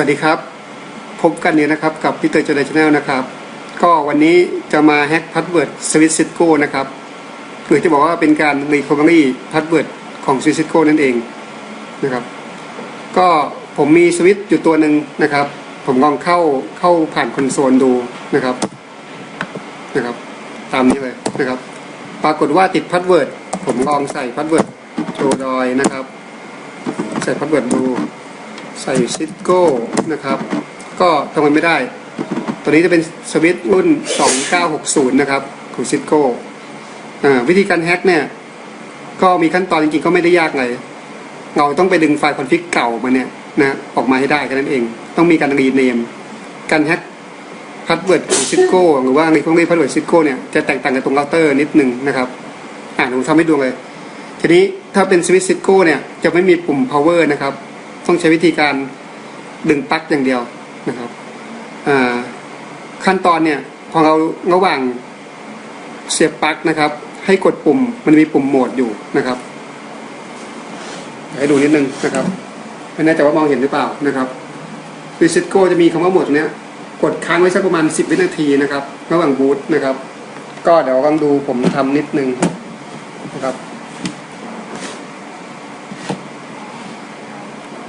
วัสดีครับ พบกันเนี่ยนะครับกับพีเตอร์จอร์ชแนลนะครับ ก็วันนี้จะมาแฮ็กพาสเวิร์ดสวิตซิสโก้นะครับหรือจะบอกว่าเป็นการรีคอ v เ r รี่พาสเวิร์ดของสวิตซิสโก้นั่นเองนะครับ ก็ผมมีสวิตอยู่ตัวหนึ่งนะครับ ผมลองเข้าเข้าผ่านคอนโซลดูนะครับนะครับ ตามนี้เลยนะครับ ปรากฏว่าติดพาสเวิร์ดผมลองใส่พาสเวิร์ดโชว์ดอยนะครับ ใส่พาสเวิร์ดดู ใส่ซิสโก้นะครับ ก็ทำมันไม่ได้ ตัวนี้จะเป็นสวิตช์รุ่น 2960 นะครับของซิสโก้วิธีการแฮ็กเนี่ย ก็มีขั้นตอนจริงๆ ก็ไม่ได้ยากเลยเราต้องไปดึงไฟล์คอนฟิกเก่ามาเนี่ยนะออกมาให้ได้แค่นั้นเอง ต้องมีการรีเนม การแฮ็กพาสเวิร์ดของซิสโก้หรือว่าในพวกนี้พาสเวิร์ดซิสโก้เนี่ยจะแตกต่างกับตรงเราเตอร์นิดนึงนะครับอ่าผมทำให้ดูเลย ทีนี้ถ้าเป็นสวิตซิสโก้เนี่ยจะไม่มีปุ่ม power นะครับ ต้องใช้วิธีการดึงปลั๊กอย่างเดียวนะครับขั้นตอนเนี่ยพอเราระหว่างเสียบปลั๊กนะครับ ให้กดปุ่มมันมีปุ่มโหมดอยู่นะครับให้ดูนิดนึงนะครับไม่แน่ใจว่ามองเห็นหรือเปล่านะครับวิซิโก้จะมีคำว่าโหมดเนี้ยกดค้างไว้สักประมาณ 10 วินาทีนะครับ ระหว่างบูตนะครับ ก็เดี๋ยวลองดูผมทำนิดนึงนะครับ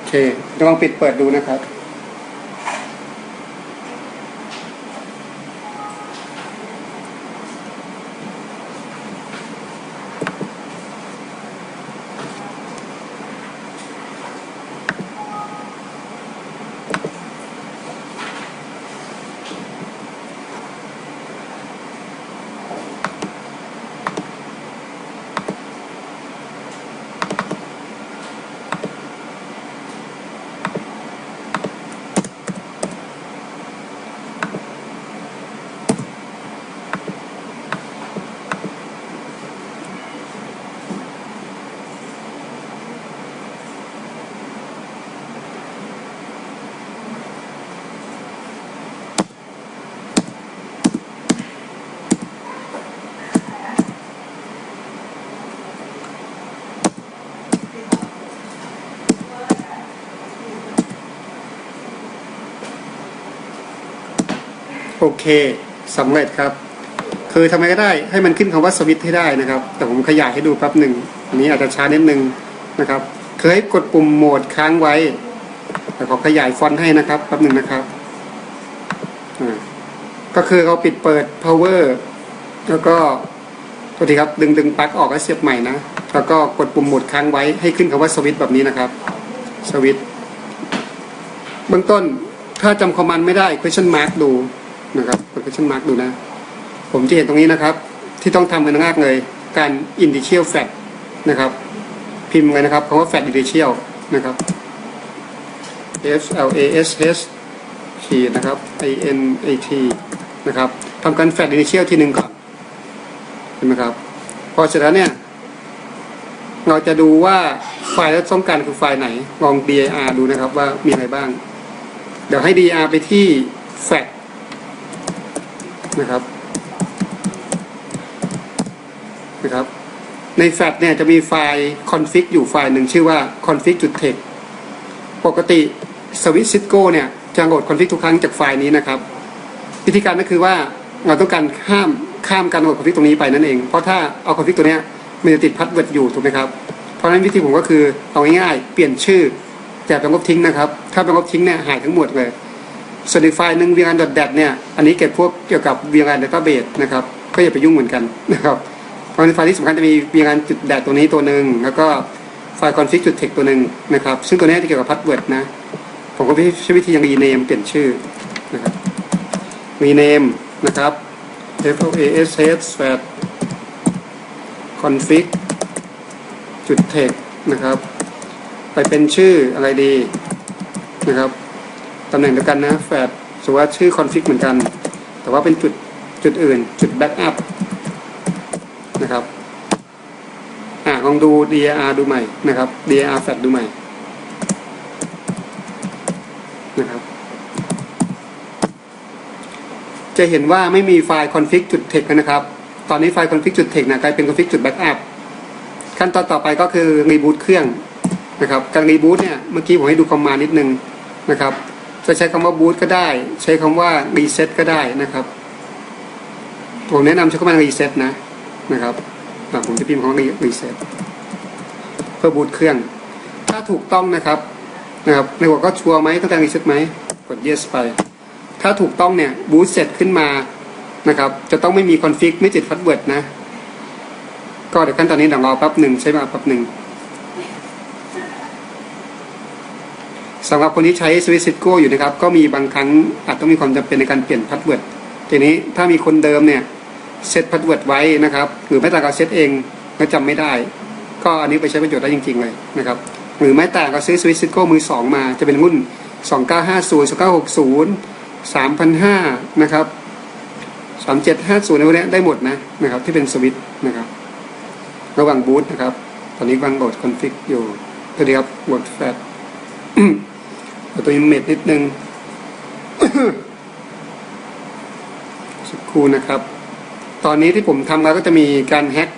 โอเคลองปิดเปิดดูนะครับ โอเคสำเร็จครับ คือทำไมก็ได้ให้มันขึ้นคำว่าสวิตให้ได้นะครับ แต่ผมขยายให้ดูแป๊บหนึ่งอันนี้อาจจะช้านิดนึงนะครับคือให้กดปุ่มโหมดค้างไว้ แต่ขอขยายฟอนต์ให้นะครับแป๊บหนึ่งนะครับอ่าก็คือเราปิดเปิด power แล้วก็โทษทีครับดึงดึงปลั๊กออกแล้วเสียบใหม่นะ แล้วก็กดปุ่มโหมดค้างไว้ให้ขึ้นคำว่าสวิตแบบนี้นะครับสวิตเบื้องต้นถ้าจำคอมมานด์ไม่ได้ question mark ดู นะครับกด question mark ดูนะ ผมจะเห็นตรงนี้นะครับ ที่ต้องทำกันมากเลย การ initial flat นะครับ พิมพ์เลยนะครับคำว่า flat initial นะครับ f l a s h ขีดนะครับ i n a t นะครับทำการ flat initial ทีหนึ่งก่อนเห็นไหมครับ พอเสร็จแล้วเนี่ย เราจะดูว่าไฟล์ที่ต้องการคือไฟล์ไหน ลอง dir ดูนะครับว่ามีอะไรบ้าง เดี๋ยวให้ dir ไปที่ flat นะครับนะครับ ในแฟลชเนี่ยจะมีไฟล์ config อยู่ไฟล์หนึ่งชื่อว่า config.text ปกติสวิตซิโก้เนี่ยจะโหลด config ทุกครั้งจากไฟล์นี้นะครับ วิธีการก็คือว่าเราต้องการข้ามข้ามการโหลด config ตรงนี้ไปนั่นเอง เพราะถ้าเอา config ตัวเนี้ยมันจะติดพัดเวิร์ดอยู่ถูกไหมครับ เพราะฉะนั้นวิธีผมก็คือเอาง่ายๆเปลี่ยนชื่อจากเป็นลบทิ้งนะครับ ถ้าเป็นลบทิ้งเนี่ยหายทั้งหมดเลย ส่วนอีกไฟล์หนึ่ง VLAN .dat เนี่ย อันนี้เก็บพวกเกี่ยวกับ VLAN database นะครับ ก็อย่าไปยุ่งเหมือนกันนะครับเพราะในไฟล์ที่สำคัญจะมี VLAN จุด .dat ตัวนี้ตัวหนึ่ง แล้วก็ไฟล์ config จุด .text ตัวหนึ่งนะครับ ซึ่งตัวนี้จะเกี่ยวกับ password นะ ผมก็ใช้วิธียัง rename เปลี่ยนชื่อนะครับ rename นะครับ f o a s h flat config จุด text นะครับ ไปเป็นชื่ออะไรดีนะครับ ตำแหน่งเดียวกันนะแฟดสมมติว่าชื่อคอนฟิกเหมือนกัน แต่ว่าเป็นจุดจุดอื่น จุดแบ็กอัพนะครับอ่าลองดู dir ดูใหม่นะครับ dir แฟดดูใหม่นะครับ จะเห็นว่าไม่มีไฟล์ config จุด text นะครับ ตอนนี้ไฟล์ config จุด text นะกลายเป็น config จุด backup ขั้นตอนต่อไปก็คือ reboot เครื่องนะครับ การ reboot เนี่ย เมื่อกี้ผมให้ดูคอมมานนิดนึงนะครับ จะใช้คำว่าบูตก็ได้ ใช้คำว่ารีเซ็ตก็ได้นะครับผมแนะนำใช้คำว่ารีเซ็ตนะนะครับผมจะพิมพ์คำว่ารีเซ็ตเพื่อบูตเครื่อง ถ้าถูกต้องนะครับนะครับในหัวก็ชัวร์ไหมต้องการรีเซ็ตไหมกด yes ไป ถ้าถูกต้องเนี่ยบูตเสร็จขึ้นมานะครับ จะต้องไม่มีคอนฟิกไม่ติดพาสเวิร์ดนะ ก็เดี๋ยวขั้นตอนนี้เดี๋ยวรอแป๊บหนึ่งใช้เวลาแป๊บหนึ่ง สำหรับคนที่ใช้สวิตซิโก้อยู่นะครับ ก็มีบางครั้งอาจต้องมีความจำเป็นในการเปลี่ยนพาสเวิร์ดทีนี้ถ้ามีคนเดิมเนี่ยเซตพาสเวิร์ดไว้นะครับหรือแม้แต่เราเซตเองก็จำไม่ได้ ก็อันนี้ไปใช้ประโยชน์ได้จริง ๆ เลยนะครับหรือแม้แต่เราซื้อสวิตซิโก้มือสองมาจะเป็นรุ่น2950 2960 3,500นะครับ3750ในพวกนี้ได้หมดนะนะครับที่เป็นสวิตนะครับ ระหว่างบูตนะครับ ตอนนี้กำลังโหลดคอนฟิกอยู่สวัสดีครับโหลดแฟต ตัวอินเม็ดนิดนึง สักครู่นะครับ ตอนนี้ที่ผมทำแล้วก็จะมีการแฮ็ก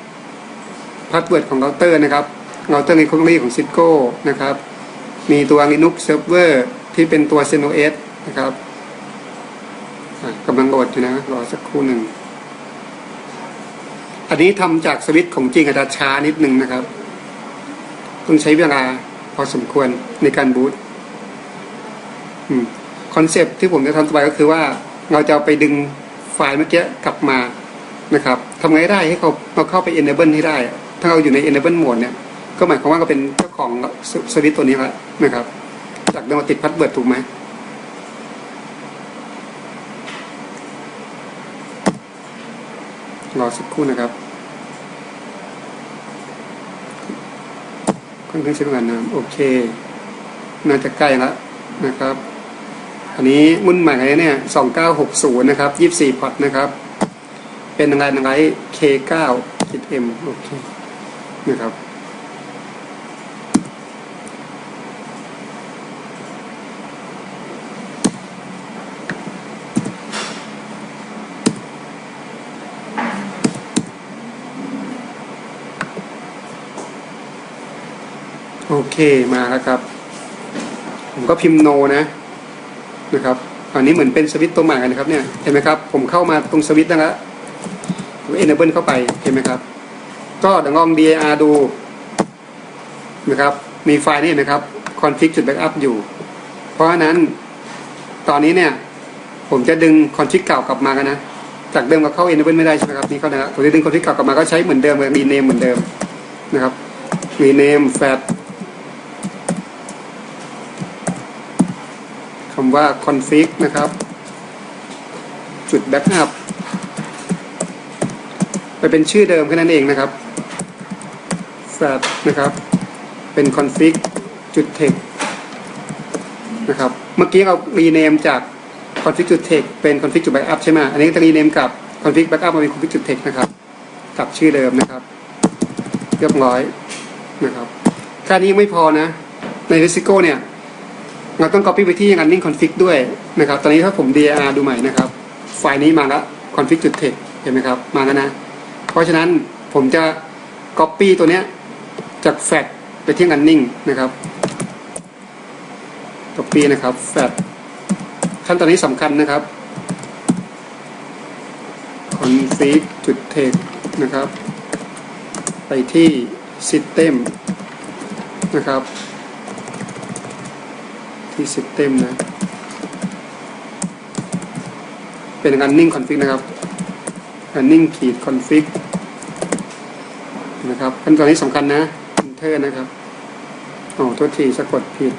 พาสเวิร์ดของเราเตอร์นะครับเราเตอร์ในคอมพิวของ Cisco นะครับ มีตัว Linux Server ที่เป็นตัว CentOS นะครับกำลังโหลดอยู่นะ รอสักครู่หนึ่ง อันนี้ทำจากสวิตช์ของจริงอาจจะช้านิดนึงนะครับ ต้องใช้เวลาพอสมควรในการบูต คอนเซปต์ที่ผมจะทำต่อไปก็คือว่าเราจะเอาไปดึงไฟล์เมื่อกี้กลับมานะครับทำไงได้ให้เขาเราเข้าไป enable ให้ได้ ถ้าเราอยู่ใน enable mode เนี่ย ก็หมายความว่าเราเป็นเจ้าของสวิตช์ตัวนี้แล้วนะครับ จากเดิมาติดพัดเบิร์ดถูกไหมรอสักครู่นะครับค่อนข้างใช้เวลานานโอเค น่าจะใกล้แล้วนะครับ อันนี้รุ่นหม่เลยเนี่ย2960นย์นะครับ24พอร์ตนะครับ เป็นอะไรอะไร K9 10M โอเคนะครับโอเคมาแล้วครับ ผมก็พิมพ์โนนะ นะครับ อันนี้เหมือนเป็นสวิตตัวใหม่กันนะครับเนี่ย เห็นไหมครับ ผมเข้ามาตรงสวิตช์นั่นแล้วผมเอนเบิลเข้าไป เห็นไหมครับ ก็ดี๋ยวลอง dir ดูนะครับ มีไฟล์นี่นะครับ config จุด backup อยู่ เพราะฉะนั้นตอนนี้เนี่ย ผมจะดึง config เก่ากลับมากันนะ จากเดิมก็เข้า enable ไม่ได้ใช่ไหมครับ นี่เขานะครับผมจะดึง config เก่ากลับมาก็ใช้เหมือนเดิมเลย rename เหมือนเดิมนะครับ rename fat คำว่า config นะครับ จุด backup ไปเป็นชื่อเดิมแค่นั้นเองนะครับ flat นะครับ เป็น config จุด text นะครับ เมื่อกี้เรา rename จาก config จุด text เป็น config จุด backup ใช่ไหมอันนี้จะ rename กับ config backup มาเป็น config จุด text นะครับกับชื่อเดิมนะครับ เรียบร้อยนะครับแค่นี้ไม่พอนะใน Resico เนี่ย เราต้อง copy ไปที่ running config ด้วยนะครับ ตอนนี้ถ้าผม dir ดูใหม่นะครับ ไฟล์นี้มาแล้ว config จุด text เห็นไหมครับ มาแล้วนะ เพราะฉะนั้นผมจะ copy ตัวเนี้ยจาก fat ไปที่ running นะครับ copy นะครับ fat ขั้นตอนนี้สำคัญนะครับ config จุด text นะครับ ไปที่ system นะครับ ที่ system นะ เป็น running config นะครับ running ขีด config นะครับขั้นตอนนี้สำคัญนะ enter นะครับอ๋อโทษทีสะกดผิด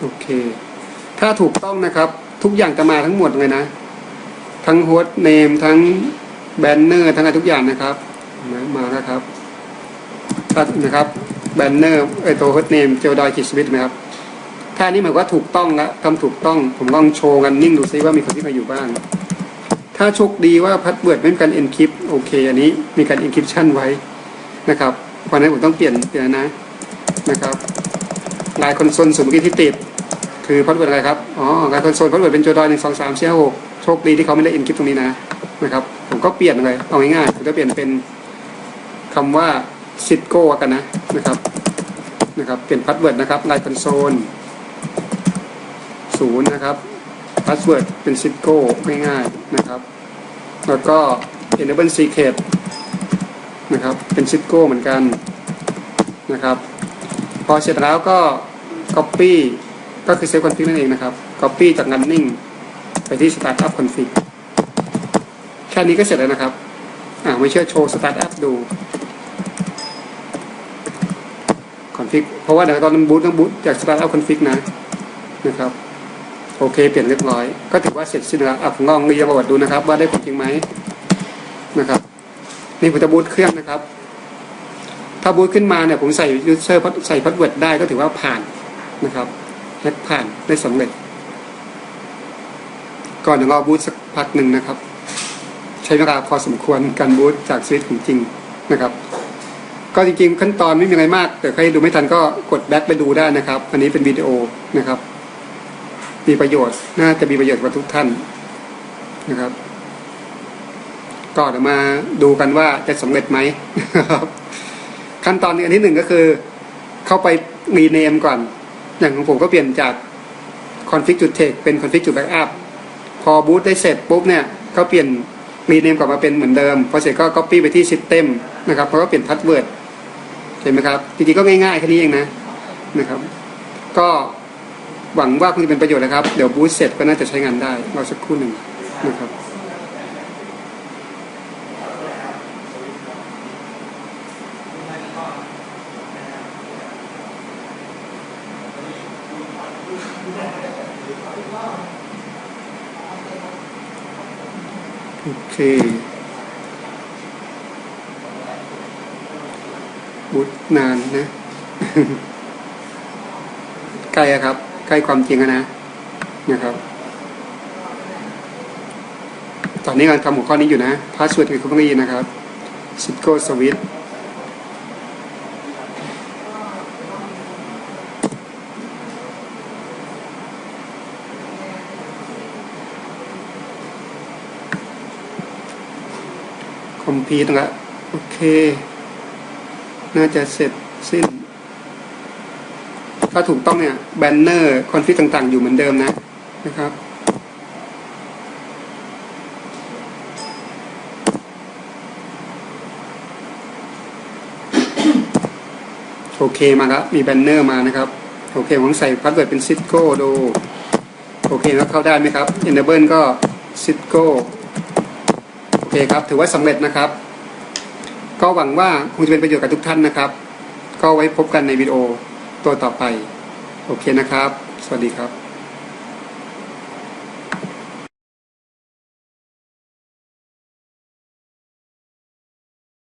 โอเค ถ้าถูกต้องนะครับ ทุกอย่างจะมาทั้งหมดเลยนะ ทั้ง host name ทั้ง banner ทั้งอะไรทุกอย่างนะครับ มาแล้วครับนะครับ banner ไอตัว host name เจลดอยคิสวิตไหมครับ ถ้านี้หมายว่าถูกต้องล้วทำถูกต้อง ผมลองโชว์กันนิ่งดูซิว่ามีคนที่มาอยู่บ้าง ถ้าโชคดีว่าพัดเบิร์ดไม่มีการ encrypt โอเค อันนี้มีการ encryption ไว้นะครับเพราะนั้นผมต้องเปลี่ยนเปลี่ยนนะนะครับลายคอนโซลสมมติที่ติด คือพัดเบิร์ดอะไรครับ อ๋อลายคอนโซลพัดเบิร์ดเป็นโจดอยหนึ่งสองสามสี่ห้าหกโชคดีที่เขาไม่ได้ encrypt ตรงนี้นะนะครับ ผมก็เปลี่ยนเลยเอาง่ายๆผมจะเปลี่ยนเป็นคำว่า Cisco กันนะนะครับนะครับเปลี่ยนพาสเวิร์ดนะครับไลน์คอนโซลศูนย์นะครับพาสเวิร์ดเป็นซิโก้ง่ายๆนะครับ แล้วก็ enable secret นะครับเป็นซิโก้เหมือนกันนะครับ พอเสร็จแล้วก็ copy ก็คือ save config นั่นเองนะครับ copy จาก running ไปที่ startup config แค่นี้ก็เสร็จแล้วนะครับ อ่าไม่เชื่อโชว์ startup ดู config เพราะว่าเดี๋ยวตอนนั้นบูตต้องบูตจาก startup config นะนะครับโอเค เปลี่ยนเรียบร้อย ก็ถือว่าเสร็จสิ้นแล้วอะผมลองเรียงประวัติดูนะครับ ว่าได้ผลจริงไหมนะครับ นี่ผมจะบูตเครื่องนะครับ ถ้าบูตขึ้นมาเนี่ยผมใส่ยูเซอร์ใส่พาสเวิร์ดได้ก็ถือว่าผ่านนะครับแฮกผ่านได้สำเร็จ ก่อนเดี๋ยวรอบูตสักพักหนึ่งนะครับ ใช้เวลาพอสมควรการบูตจากสวิตช์ของจริงนะครับ ก็จริงๆขั้นตอนไม่มีอะไรมาก แต่ใครดูไม่ทันก็กดแบ็คไปดูได้นะครับ อันนี้เป็นวิดีโอนะครับ มีประโยชน์น่าจะมีประโยชน์กับทุกท่านนะครับ ก็เดี๋ยวมาดูกันว่าจะสำเร็จไหมครับขั้นตอนอันที่หนึ่งก็คือ เข้าไปรีเนมก่อน อย่างของผมก็เปลี่ยนจาก config จุด text เป็น config จุด backup พอบูตได้เสร็จปุ๊บเนี่ยก็เปลี่ยนรีเนมกลับมาเป็นเหมือนเดิมพอเสร็จก็ copy ไปที่ system นะครับเพราะก็เปลี่ยน password เห็นไหมครับจริงๆก็ง่ายๆแค่นี้เองนะนะครับ ก็หวังว่าคงจะเป็นประโยชน์นะครับ เดี๋ยวบูตเสร็จก็น่าจะใช้งานได้เรอสักครู่หนึ่งนะครับโอเค บูตนานนะใกล้ครับ ใกล้ความจริงนะนะครับ ตอนนี้กำลังทำหัวข้อนี้อยู่นะ Password Recovery นนะครับ Cisco Switch คอมพีตละโอเค น่าจะเสร็จสิ้น ถ้าถูกต้องเนี่ยแบนเนอร์คอนฟิกต่างๆ อยู่เหมือนเดิมนะนะครับโอเคมาครับมีแบนเนอร์มานะครับ โอเคผมใส่พาสเวิร์ดเป็นซิ c โก้ดู โอเคแล้วเข้าได้ไหมครับ Enable ก็ซิ c โก้โอเคครับ ถือว่าสำเร็จนะครับ ก็หวังว่าคงจะเป็นประโยชน์กับทุกท่านนะครับ ก็ไว้พบกันในวิดีโอตัวต่อไป โอเคนะครับ สวัสดีครับ